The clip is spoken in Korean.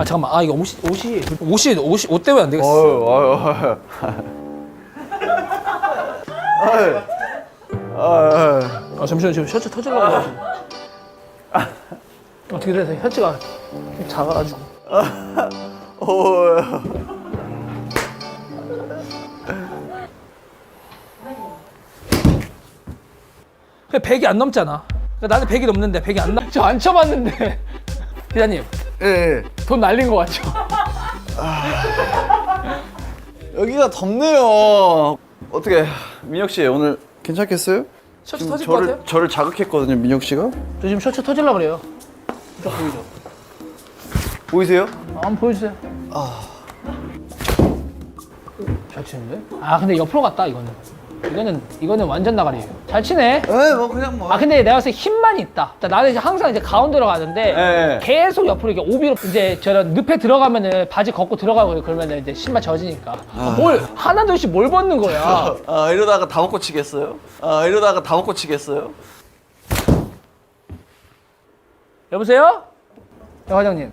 아 잠깐만. 아 이거 옷이 옷이 옷이 옷이 옷 때문에 안 되겠어. 어유 어유. 어유. 아 잠시만 지금 셔츠 터질라고 그래가지고. 어떻게 돼서 셔츠가 좀 작아가지고. 그냥 100이 안 넘잖아. 그러니까 나는 100이 넘는데 100이 안 넘. 저안 쳐봤는데. 기자님 예, 예. 돈 날린 거 같죠? 여기가 덥네요. 어떻게 민혁 씨 오늘 괜찮겠어요? 셔츠 지금 터질 것 저를 같아요? 저를 자극했거든요, 민혁 씨가. 저 지금 셔츠 터질라 그래요? 보이세요? 아, 한번 보여주세요 잘 치는데? 아 근데 옆으로 갔다 이거는 이거는 이거는 완전 나가리예요 잘 치네 네, 뭐 그냥 뭐. 아 근데 내가 봤을 때 힘만 있다. 자, 나는 이제 항상 이제 가운데로 가는데 네. 계속 옆으로 이렇게 오비로 이제 저런 늪에 들어가면은 바지 걷고 들어가고 그러면은 이제 신발 젖으니까 아, 뭘 하나 둘씩 뭘 벗는 거야. 아 이러다가 다 먹고 치겠어요? 아 이러다가 다 먹고 치겠어요? 여보세요? 네, 화장님.